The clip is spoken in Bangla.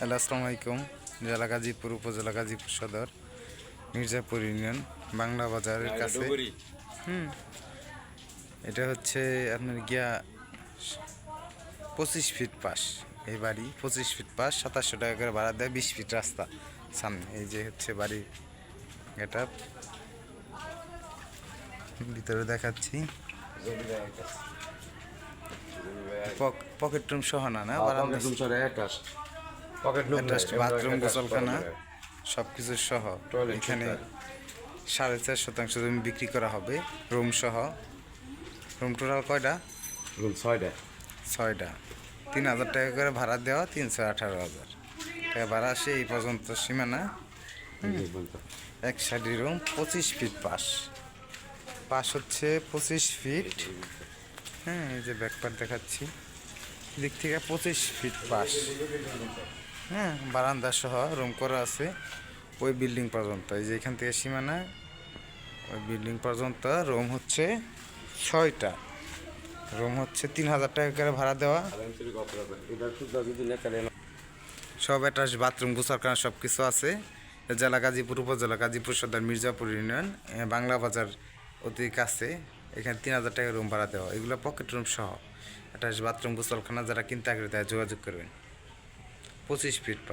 হ্যালো আসসালামু আলাইকুম। জেলা গাজীপুর উপজেলা গাজীপুর সদর মির্জাপুর ইউনিয়ন বাংলা বাজারের কাছে। হুম। এটা হচ্ছে আপনার গিয়া পঁচিশ ফিট পাস এই বাড়ি পঁচিশ ফিট পাস সাতাশশো টাকা করে ভাড়া দেয় বিশ ফিট রাস্তা সামনে এই যে হচ্ছে বাড়ি এটা ভিতরে দেখাচ্ছি। পক- পকেট রুম সহ না না বারান্দা অ্যাটাচড বাথরুম গোসলখানা সব কিছু সহ এখানে সাড়ে চার শতাংশ জমি বিক্রি করা হবে রুম সহ। রুম টোটাল কয়টা? রুম ছয়টা। ছয়টা। তিন হাজার টাকা করে ভাড়া দেওয়া তিনশো আঠারো হাজার। টাকা ভাড়া আসে এই পর্যন্ত সীমানা। এক সাইডের রুম পঁচিশ ফিট পাস পাস হচ্ছে পঁচিশ ফিট হ্যাঁ এই যে ব্যাকপার দেখাচ্ছি। দিক থেকে পঁচিশ ফিট পাস হ্যাঁ বারান্দা সহ রুম করা আছে ওই বিল্ডিং পর্যন্ত। এই যে এখান থেকে সীমানা, ওই বিল্ডিং পর্যন্ত রুম হচ্ছে ছয়টা। রুম হচ্ছে তিন হাজার টাকা করে ভাড়া দেওয়া। সব অ্যাটাচ বাথরুম গোসলখানা সব কিছু আছে। জেলা গাজীপুর, উপজেলা গাজীপুর, সদর মির্জাপুর ইউনিয়ন বাংলা বাজার অতি কাছে এখানে তিন হাজার টাকা রুম ভাড়া দেওয়া। এগুলো পকেট রুম সহ। অ্যাটাচ বাথরুম গোসলখানা, যারা কিনতে আগ্রহী তারা যোগাযোগ করবেন। পঁচিশ ফিট পা